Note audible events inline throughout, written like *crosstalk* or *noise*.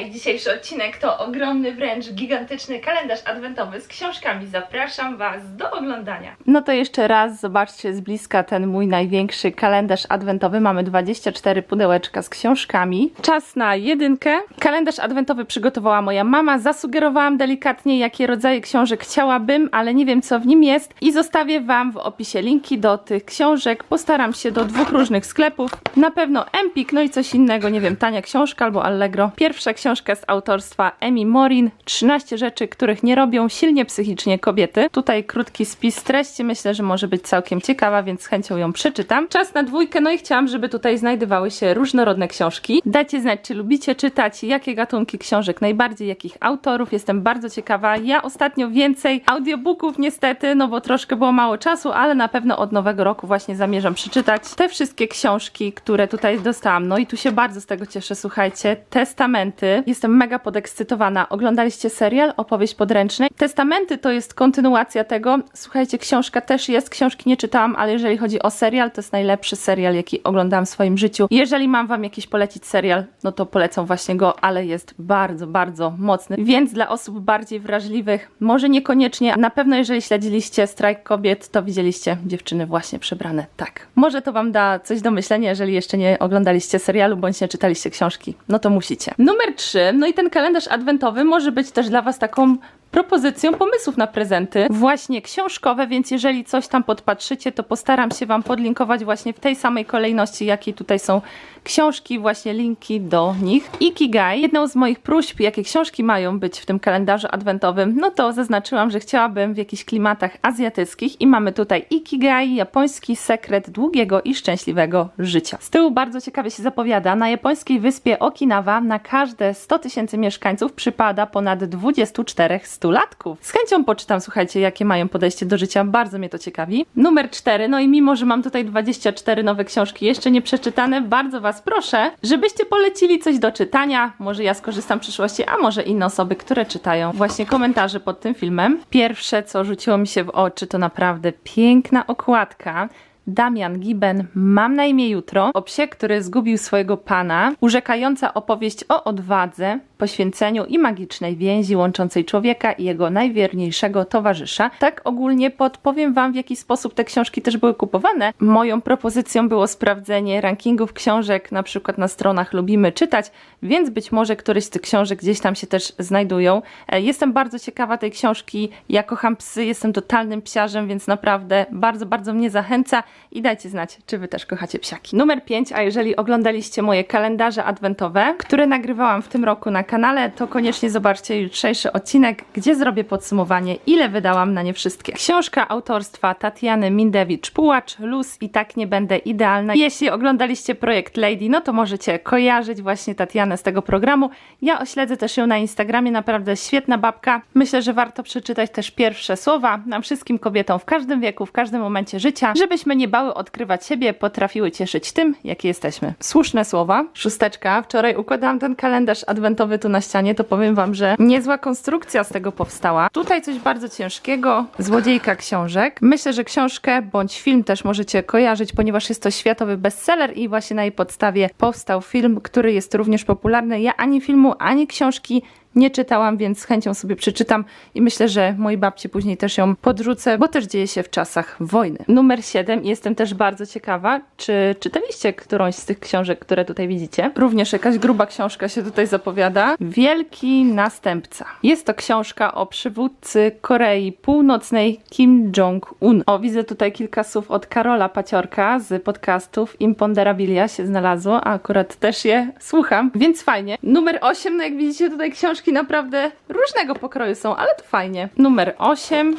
Hej, dzisiejszy odcinek to ogromny, wręcz gigantyczny kalendarz adwentowy z książkami. Zapraszam Was do oglądania. No to jeszcze raz zobaczcie z bliska ten mój największy kalendarz adwentowy. Mamy 24 pudełeczka z książkami. Czas na jedynkę. Kalendarz adwentowy przygotowała moja mama. Zasugerowałam delikatnie, jakie rodzaje książek chciałabym, ale nie wiem, co w nim jest. I zostawię Wam w opisie linki do tych książek. Postaram się do dwóch różnych sklepów. Na pewno Empik, no i coś innego, nie wiem, tania książka albo Allegro. Pierwsza książka z autorstwa Emi Morin. 13 rzeczy, których nie robią silnie psychicznie kobiety. Tutaj krótki spis treści, myślę, że może być całkiem ciekawa, więc z chęcią ją przeczytam. Czas na dwójkę, no i chciałam, żeby tutaj znajdowały się różnorodne książki. Dajcie znać, czy lubicie czytać, jakie gatunki książek najbardziej, jakich autorów. Jestem bardzo ciekawa. Ja ostatnio więcej audiobooków niestety, no bo troszkę było mało czasu, ale na pewno od nowego roku właśnie zamierzam przeczytać te wszystkie książki, które tutaj dostałam. No i tu się bardzo z tego cieszę, słuchajcie. Testamenty. Jestem mega podekscytowana. Oglądaliście serial Opowieść podręcznej? Testamenty to jest kontynuacja tego. Słuchajcie, książka też jest. Książki nie czytałam, ale jeżeli chodzi o serial, to jest najlepszy serial, jaki oglądałam w swoim życiu. Jeżeli mam wam jakiś polecić serial, no to polecam właśnie go, ale jest bardzo, bardzo mocny. Więc dla osób bardziej wrażliwych, może niekoniecznie, na pewno jeżeli śledziliście Strajk Kobiet, to widzieliście dziewczyny właśnie przebrane tak. Może to wam da coś do myślenia, jeżeli jeszcze nie oglądaliście serialu, bądź nie czytaliście książki. No to musicie. Numer 3. No i ten kalendarz adwentowy może być też dla was taką propozycją pomysłów na prezenty, właśnie książkowe, więc jeżeli coś tam podpatrzycie, to postaram się Wam podlinkować właśnie w tej samej kolejności, jakiej tutaj są książki, właśnie linki do nich. Ikigai, jedną z moich próśb, jakie książki mają być w tym kalendarzu adwentowym, no to zaznaczyłam, że chciałabym w jakichś klimatach azjatyckich i mamy tutaj Ikigai, japoński sekret długiego i szczęśliwego życia. Z tyłu bardzo ciekawie się zapowiada, na japońskiej wyspie Okinawa na każde 100 tysięcy mieszkańców przypada ponad 24 stulatków. Z chęcią poczytam, słuchajcie, jakie mają podejście do życia, bardzo mnie to ciekawi. Numer 4, no i mimo, że mam tutaj 24 nowe książki jeszcze nie przeczytane, bardzo Was proszę, żebyście polecili coś do czytania. Może ja skorzystam w przyszłości, a może inne osoby, które czytają właśnie komentarze pod tym filmem. Pierwsze, co rzuciło mi się w oczy, to naprawdę piękna okładka. Damian Giben, Mam na imię jutro, o psie, który zgubił swojego pana, urzekająca opowieść o odwadze, poświęceniu i magicznej więzi łączącej człowieka i jego najwierniejszego towarzysza. Tak ogólnie podpowiem Wam, w jaki sposób te książki też były kupowane. Moją propozycją było sprawdzenie rankingów książek, na przykład na stronach Lubimy Czytać, więc być może któreś z tych książek gdzieś tam się też znajdują. E, Jestem bardzo ciekawa tej książki. Ja kocham psy, jestem totalnym psiarzem, więc naprawdę bardzo, bardzo mnie zachęca i dajcie znać, czy Wy też kochacie psiaki. Numer 5, a jeżeli oglądaliście moje kalendarze adwentowe, które nagrywałam w tym roku na kanale, to koniecznie zobaczcie jutrzejszy odcinek, gdzie zrobię podsumowanie, ile wydałam na nie wszystkie. Książka autorstwa Tatiany Mindewicz-Pułacz, Luz i tak nie będę idealna. Jeśli oglądaliście projekt Lady, no to możecie kojarzyć właśnie Tatianę z tego programu. Ja ośledzę też ją na Instagramie, naprawdę świetna babka. Myślę, że warto przeczytać też pierwsze słowa nam wszystkim kobietom w każdym wieku, w każdym momencie życia, żebyśmy nie bały odkrywać siebie, potrafiły cieszyć tym, jakie jesteśmy. Słuszne słowa. Szósteczka. Wczoraj układałam ten kalendarz adwentowy tu na ścianie, to powiem wam, że niezła konstrukcja z tego powstała. Tutaj coś bardzo ciężkiego. Złodziejka książek. Myślę, że książkę bądź film też możecie kojarzyć, ponieważ jest to światowy bestseller i właśnie na jej podstawie powstał film, który jest również popularny. Ja ani filmu, ani książki nie czytałam, więc z chęcią sobie przeczytam i myślę, że mojej babci później też ją podrzucę, bo też dzieje się w czasach wojny. Numer 7. Jestem też bardzo ciekawa, czy czytaliście którąś z tych książek, które tutaj widzicie. Również jakaś gruba książka się tutaj zapowiada. Wielki Następca. Jest to książka o przywódcy Korei Północnej Kim Jong-un. O, widzę tutaj kilka słów od Karola Paciorka z podcastów Imponderabilia się znalazło, a akurat też je słucham, więc fajnie. Numer 8, no jak widzicie tutaj książki naprawdę różnego pokroju są, ale to fajnie. Numer 8.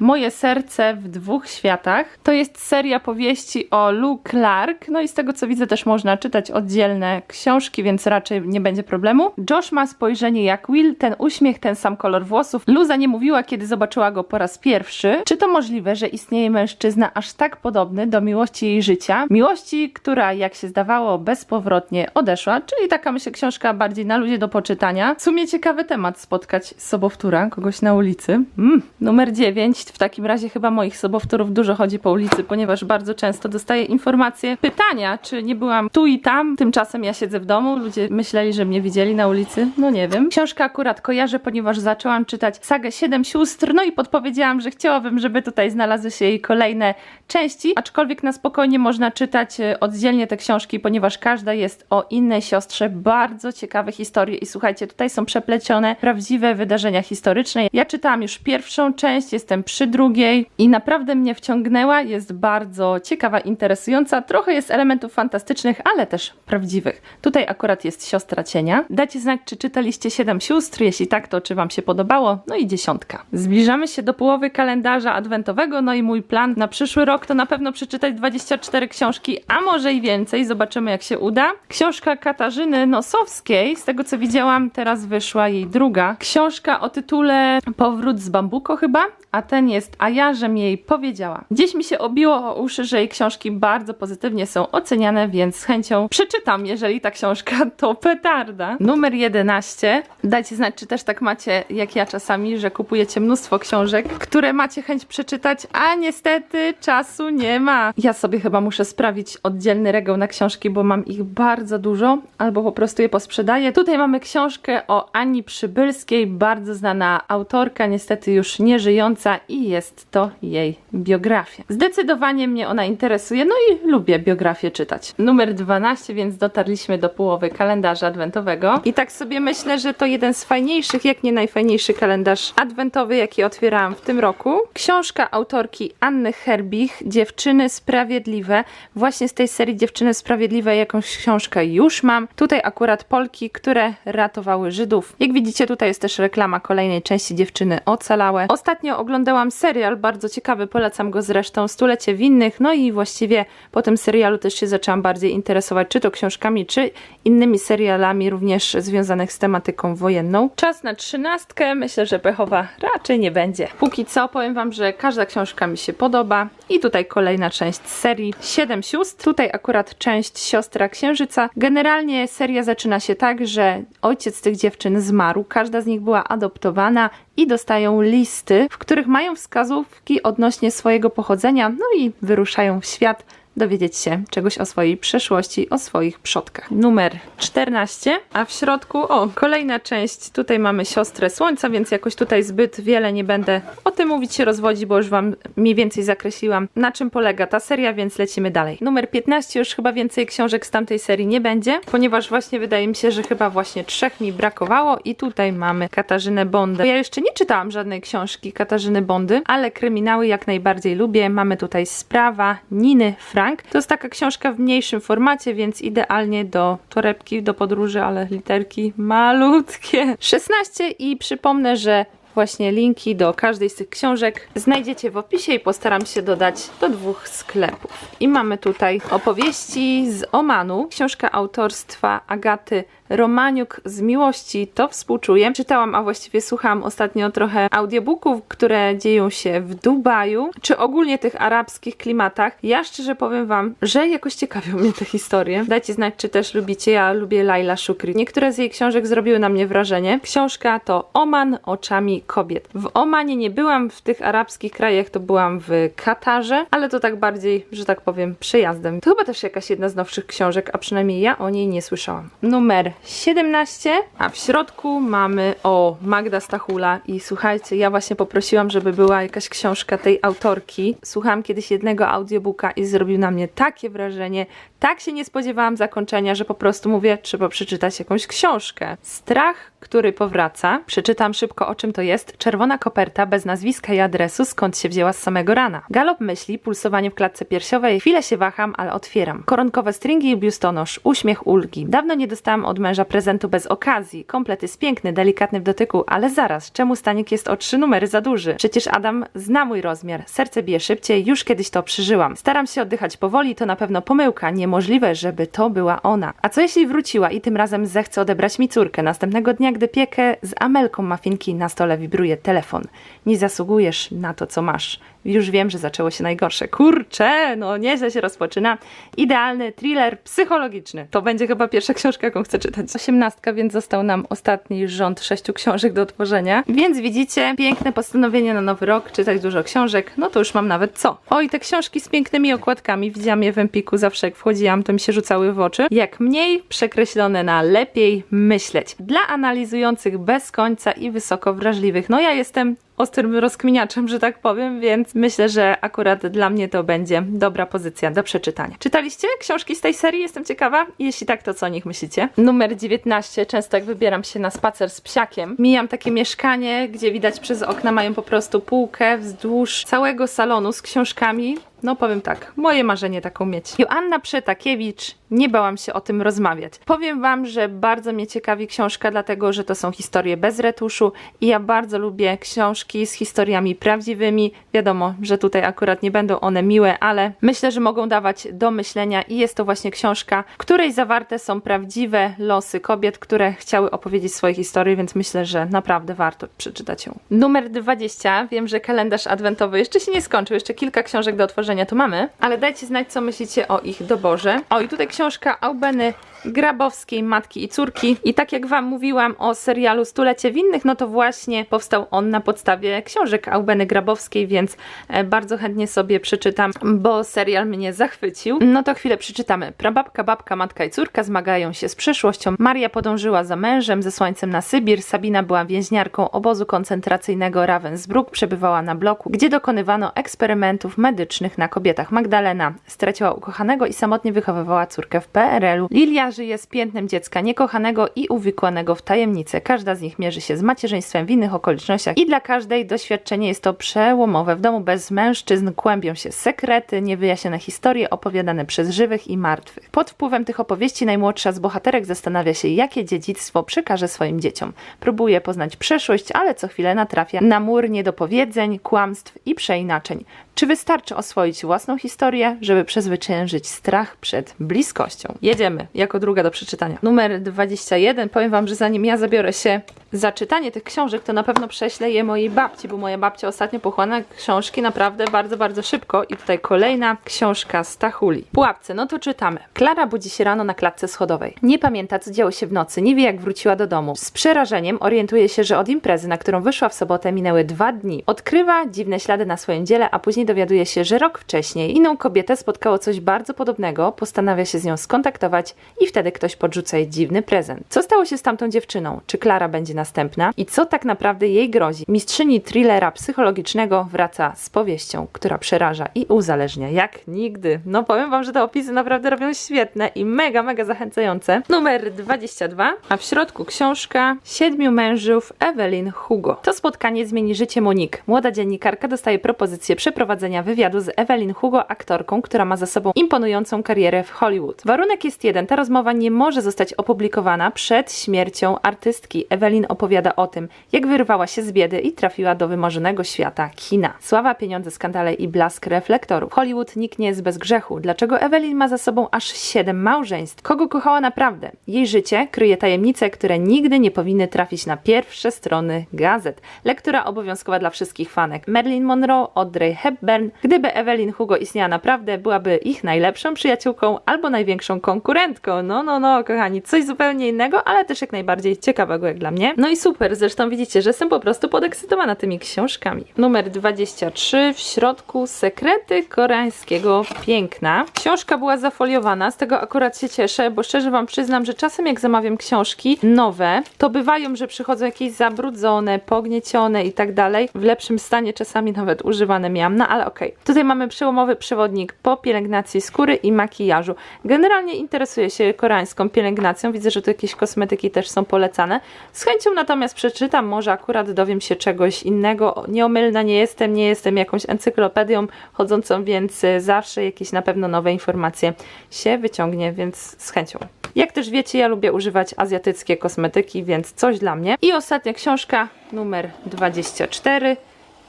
Moje serce w dwóch światach. To jest seria powieści o Lou Clark. No i z tego co widzę też można czytać oddzielne książki, więc raczej nie będzie problemu. Josh ma spojrzenie jak Will, ten uśmiech, ten sam kolor włosów. Luza nie mówiła, kiedy zobaczyła go po raz pierwszy. Czy to możliwe, że istnieje mężczyzna aż tak podobny do miłości jej życia? Miłości, która jak się zdawało bezpowrotnie odeszła, czyli taka myślę książka bardziej na ludzie do poczytania. W sumie ciekawy temat spotkać sobowtóra, kogoś na ulicy. Mm. Numer 9. w takim razie chyba moich sobowtórów dużo chodzi po ulicy, ponieważ bardzo często dostaję informacje, pytania, czy nie byłam tu i tam. Tymczasem ja siedzę w domu, ludzie myśleli, że mnie widzieli na ulicy. No nie wiem. Książkę akurat kojarzę, ponieważ zaczęłam czytać sagę Siedem Sióstr, no i podpowiedziałam, że chciałabym, żeby tutaj znalazły się jej kolejne części, aczkolwiek na spokojnie można czytać e, oddzielnie te książki, ponieważ każda jest o innej siostrze. Bardzo ciekawe historie i słuchajcie, tutaj są przeplecione prawdziwe wydarzenia historyczne. Ja czytałam już pierwszą część, jestem przy drugiej i naprawdę mnie wciągnęła. Jest bardzo ciekawa, interesująca. Trochę jest elementów fantastycznych, ale też prawdziwych. Tutaj akurat jest siostra cienia. Dajcie znać, czy czytaliście Siedem Sióstr. Jeśli tak, to czy Wam się podobało? No i dziesiątka. Zbliżamy się do połowy kalendarza adwentowego, no i mój plan na przyszły rok to na pewno przeczytać 24 książki, a może i więcej. Zobaczymy, jak się uda. Książka Katarzyny Nosowskiej, z tego co widziałam, teraz wyszła jej druga. Książka o tytule Powrót z bambuko chyba, a ten jest A ja, żem jej powiedziała. Gdzieś mi się obiło o uszy, że jej książki bardzo pozytywnie są oceniane, więc z chęcią przeczytam, jeżeli ta książka *laughs* to petarda. Numer 11. Dajcie znać, czy też tak macie, jak ja czasami, że kupujecie mnóstwo książek, które macie chęć przeczytać, a niestety czasu nie ma. Ja sobie chyba muszę sprawić oddzielny regał na książki, bo mam ich bardzo dużo, albo po prostu je posprzedaję. Tutaj mamy książkę o Ani Przybylskiej, bardzo znana autorka, niestety już nie żyjąca i jest to jej biografia. Zdecydowanie mnie ona interesuje, no i lubię biografię czytać. Numer 12, więc dotarliśmy do połowy kalendarza adwentowego. I tak sobie myślę, że to jeden z fajniejszych, jak nie najfajniejszy kalendarz adwentowy, jaki otwierałam w tym roku. Książka autorki Anny Herbich, Dziewczyny Sprawiedliwe. Właśnie z tej serii Dziewczyny Sprawiedliwe jakąś książkę już mam. Tutaj akurat Polki, które ratowały Żydów. Jak widzicie, tutaj jest też reklama kolejnej części Dziewczyny Ocalałe. Ostatnio oglądałam serial, bardzo ciekawy, polecam go zresztą, Stulecie Winnych, no i właściwie po tym serialu też się zaczęłam bardziej interesować, czy to książkami, czy innymi serialami, również związanych z tematyką wojenną. Czas na trzynastkę, myślę, że pechowa raczej nie będzie. Póki co powiem wam, że każda książka mi się podoba i tutaj kolejna część serii Siedem sióstr. Tutaj akurat część Siostra Księżyca. Generalnie seria zaczyna się tak, że ojciec tych dziewczyn zmarł, każda z nich była adoptowana i dostają listy, w których mają wskazówki odnośnie swojego pochodzenia, no i wyruszają w świat dowiedzieć się czegoś o swojej przeszłości, o swoich przodkach. Numer 14, a w środku, o, kolejna część. Tutaj mamy siostrę Słońca, więc jakoś tutaj zbyt wiele nie będę o tym mówić się rozwodzi, bo już Wam mniej więcej zakreśliłam, na czym polega ta seria, więc lecimy dalej. Numer 15, już chyba więcej książek z tamtej serii nie będzie, ponieważ właśnie wydaje mi się, że chyba właśnie trzech mi brakowało i tutaj mamy Katarzynę Bondę. Ja jeszcze nie czytałam żadnej książki Katarzyny Bondy, ale kryminały jak najbardziej lubię. Mamy tutaj Sprawa Niny Frank. To jest taka książka w mniejszym formacie, więc idealnie do torebki, do podróży, ale literki malutkie. *laughs* 16 i przypomnę, że Właśnie linki do każdej z tych książek znajdziecie w opisie i postaram się dodać do dwóch sklepów. I mamy tutaj opowieści z Omanu, książka autorstwa Agaty Romaniuk z miłości, to współczuję. Czytałam, a właściwie słuchałam ostatnio trochę audiobooków, które dzieją się w Dubaju, czy ogólnie tych arabskich klimatach. Ja szczerze powiem wam, że jakoś ciekawią mnie te historie. Dajcie znać, czy też lubicie. Ja lubię Laila Shukri. Niektóre z jej książek zrobiły na mnie wrażenie. Książka to Oman oczami kobiet. W Omanie nie byłam, w tych arabskich krajach to byłam w Katarze, ale to tak bardziej, że tak powiem, przejazdem. To chyba też jakaś jedna z nowszych książek, a przynajmniej ja o niej nie słyszałam. Numer 17, a w środku mamy o Magda Stachula i słuchajcie, ja właśnie poprosiłam, żeby była jakaś książka tej autorki. Słuchałam kiedyś jednego audiobooka i zrobił na mnie takie wrażenie, tak się nie spodziewałam zakończenia, że po prostu mówię, trzeba przeczytać jakąś książkę. Strach, który powraca. Przeczytam szybko o czym to jest. Czerwona koperta bez nazwiska i adresu, skąd się wzięła z samego rana. Galop myśli, pulsowanie w klatce piersiowej. Chwilę się waham, ale otwieram. Koronkowe stringi i biustonosz, uśmiech ulgi. Dawno nie dostałam od męża prezentu bez okazji. Komplet jest piękny, delikatny w dotyku, ale zaraz, czemu stanik jest o trzy numery za duży? Przecież Adam zna mój rozmiar. Serce bije szybciej, już kiedyś to przeżyłam. Staram się oddychać powoli, to na pewno pomyłka. Niemożliwe, żeby to była ona. A co jeśli wróciła i tym razem zechce odebrać mi córkę? Następnego dnia, gdy piekę z Amelką mafinki na stole wibruje telefon. Nie zasługujesz na to, co masz. Już wiem, że zaczęło się najgorsze. Kurczę, no nieźle się rozpoczyna. Idealny thriller psychologiczny. To będzie chyba pierwsza książka, jaką chcę czytać. Osiemnastka, więc został nam ostatni rząd sześciu książek do otworzenia. Więc widzicie, piękne postanowienie na nowy rok, czytać dużo książek, no to już mam nawet co. O, i te książki z pięknymi okładkami, widziałam je w Empiku zawsze jak wchodziłam, to mi się rzucały w oczy. Jak mniej przekreślone na lepiej myśleć. Dla analizujących bez końca i wysoko wrażliwych. No ja jestem ostrym rozkminiaczem, że tak powiem, więc myślę, że akurat dla mnie to będzie dobra pozycja do przeczytania. Czytaliście książki z tej serii? Jestem ciekawa. Jeśli tak, to co o nich myślicie? Numer 19. Często jak wybieram się na spacer z psiakiem, mijam takie mieszkanie, gdzie widać przez okna mają po prostu półkę wzdłuż całego salonu z książkami. No powiem tak, moje marzenie taką mieć. Joanna Przetakiewicz, nie bałam się o tym rozmawiać. Powiem wam, że bardzo mnie ciekawi książka, dlatego że to są historie bez retuszu i ja bardzo lubię książki z historiami prawdziwymi. Wiadomo, że tutaj akurat nie będą one miłe, ale myślę, że mogą dawać do myślenia i jest to właśnie książka, w której zawarte są prawdziwe losy kobiet, które chciały opowiedzieć swoje historie, więc myślę, że naprawdę warto przeczytać ją. Numer 20. Wiem, że kalendarz adwentowy jeszcze się nie skończył, jeszcze kilka książek do otworzenia tu mamy, ale dajcie znać, co myślicie o ich doborze. O, i tutaj książka Aubeny Grabowskiej, Matki i Córki. I tak jak Wam mówiłam o serialu Stulecie Winnych, no to właśnie powstał on na podstawie książek Aubeny Grabowskiej, więc e, bardzo chętnie sobie przeczytam, bo serial mnie zachwycił. No to chwilę przeczytamy. Prababka, babka, matka i córka zmagają się z przeszłością. Maria podążyła za mężem ze słońcem na Sybir. Sabina była więźniarką obozu koncentracyjnego Ravensbrück. Przebywała na bloku, gdzie dokonywano eksperymentów medycznych na kobietach. Magdalena straciła ukochanego i samotnie wychowywała córkę w PRL-u. Lilia żyje z piętnem dziecka niekochanego i uwikłanego w tajemnicę. Każda z nich mierzy się z macierzyństwem w innych okolicznościach i dla każdej doświadczenie jest to przełomowe. W domu bez mężczyzn kłębią się sekrety, niewyjaśnione historie opowiadane przez żywych i martwych. Pod wpływem tych opowieści najmłodsza z bohaterek zastanawia się, jakie dziedzictwo przekaże swoim dzieciom. Próbuje poznać przeszłość, ale co chwilę natrafia na mur niedopowiedzeń, kłamstw i przeinaczeń. Czy wystarczy oswoić własną historię, żeby przezwyciężyć strach przed bliskością? Jedziemy, jako druga do przeczytania. Numer 21. Powiem Wam, że zanim ja zabiorę się za czytanie tych książek, to na pewno prześlę je mojej babci, bo moja babcia ostatnio pochłania książki naprawdę bardzo, bardzo szybko. I tutaj kolejna książka z Tachuli. Pułapce, no to czytamy. Klara budzi się rano na klatce schodowej. Nie pamięta, co działo się w nocy, nie wie, jak wróciła do domu. Z przerażeniem orientuje się, że od imprezy, na którą wyszła w sobotę, minęły dwa dni. Odkrywa dziwne ślady na swoim dziele, a później dowiaduje się, że rok wcześniej inną kobietę spotkało coś bardzo podobnego, postanawia się z nią skontaktować i wtedy ktoś podrzuca jej dziwny prezent. Co stało się z tamtą dziewczyną? Czy Klara będzie następna? I co tak naprawdę jej grozi? Mistrzyni thrillera psychologicznego wraca z powieścią, która przeraża i uzależnia jak nigdy. No powiem wam, że te opisy naprawdę robią świetne i mega, mega zachęcające. Numer 22, a w środku książka Siedmiu mężów Evelyn Hugo. To spotkanie zmieni życie Monique. Młoda dziennikarka dostaje propozycję przeprowadzenia wywiadu z Evelyn Hugo, aktorką, która ma za sobą imponującą karierę w Hollywood. Warunek jest jeden, ta rozmowa nie może zostać opublikowana przed śmiercią artystki. Evelyn opowiada o tym, jak wyrwała się z biedy i trafiła do wymarzonego świata kina. Sława, pieniądze, skandale i blask reflektorów. Hollywood nikt nie jest bez grzechu. Dlaczego Evelyn ma za sobą aż siedem małżeństw? Kogo kochała naprawdę? Jej życie kryje tajemnice, które nigdy nie powinny trafić na pierwsze strony gazet. Lektura obowiązkowa dla wszystkich fanek. Marilyn Monroe, Audrey Hepburn. Gdyby Evelyn Hugo istniała naprawdę, byłaby ich najlepszą przyjaciółką albo największą konkurentką. No, no, no, kochani, coś zupełnie innego, ale też jak najbardziej ciekawego jak dla mnie. No i super, zresztą widzicie, że jestem po prostu podekscytowana tymi książkami. Numer 23, w środku Sekrety koreańskiego piękna. Książka była zafoliowana, z tego akurat się cieszę, bo szczerze Wam przyznam, że czasem jak zamawiam książki nowe, to bywają, że przychodzą jakieś zabrudzone, pogniecione i tak dalej. W lepszym stanie czasami nawet używane miałam, no ale okej. Tutaj mamy przełomowy przewodnik po pielęgnacji skóry i makijażu. Generalnie interesuję się koreańską pielęgnacją, widzę, że tu jakieś kosmetyki też są polecane. Z chęcią natomiast przeczytam, może akurat dowiem się czegoś innego. Nieomylna nie jestem, nie jestem jakąś encyklopedią chodzącą, więc y, zawsze jakieś na pewno nowe informacje się wyciągnie, więc z chęcią. Jak też wiecie, ja lubię używać azjatyckie kosmetyki, więc coś dla mnie. I ostatnia książka, numer 24.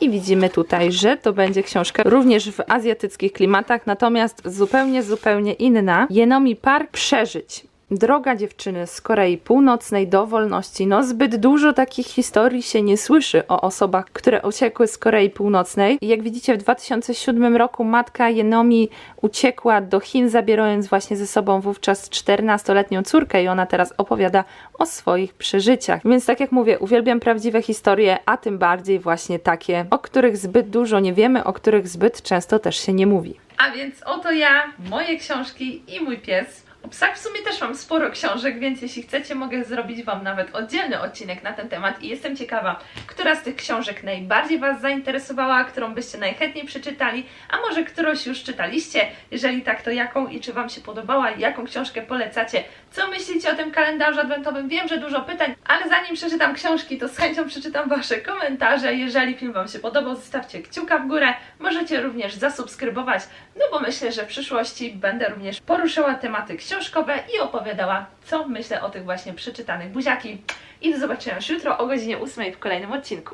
I widzimy tutaj, że to będzie książka również w azjatyckich klimatach, natomiast zupełnie, zupełnie inna. Jenomi Park Przeżyć. Droga dziewczyny z Korei Północnej do wolności. No zbyt dużo takich historii się nie słyszy o osobach, które uciekły z Korei Północnej. Jak widzicie w 2007 roku matka Jenomi uciekła do Chin, zabierając właśnie ze sobą wówczas 14-letnią córkę i ona teraz opowiada o swoich przeżyciach. Więc tak jak mówię, uwielbiam prawdziwe historie, a tym bardziej właśnie takie, o których zbyt dużo nie wiemy, o których zbyt często też się nie mówi. A więc oto ja, moje książki i mój pies. O psach w sumie też mam sporo książek, więc jeśli chcecie, mogę zrobić Wam nawet oddzielny odcinek na ten temat i jestem ciekawa, która z tych książek najbardziej Was zainteresowała, którą byście najchętniej przeczytali, a może którąś już czytaliście? Jeżeli tak, to jaką i czy Wam się podobała jaką książkę polecacie? Co myślicie o tym kalendarzu adwentowym? Wiem, że dużo pytań, ale zanim przeczytam książki, to z chęcią przeczytam Wasze komentarze. Jeżeli film Wam się podobał, zostawcie kciuka w górę. Możecie również zasubskrybować, no bo myślę, że w przyszłości będę również poruszała tematy książkowe i opowiadała, co myślę o tych właśnie przeczytanych buziaki. I do zobaczenia już jutro o godzinie 8 w kolejnym odcinku.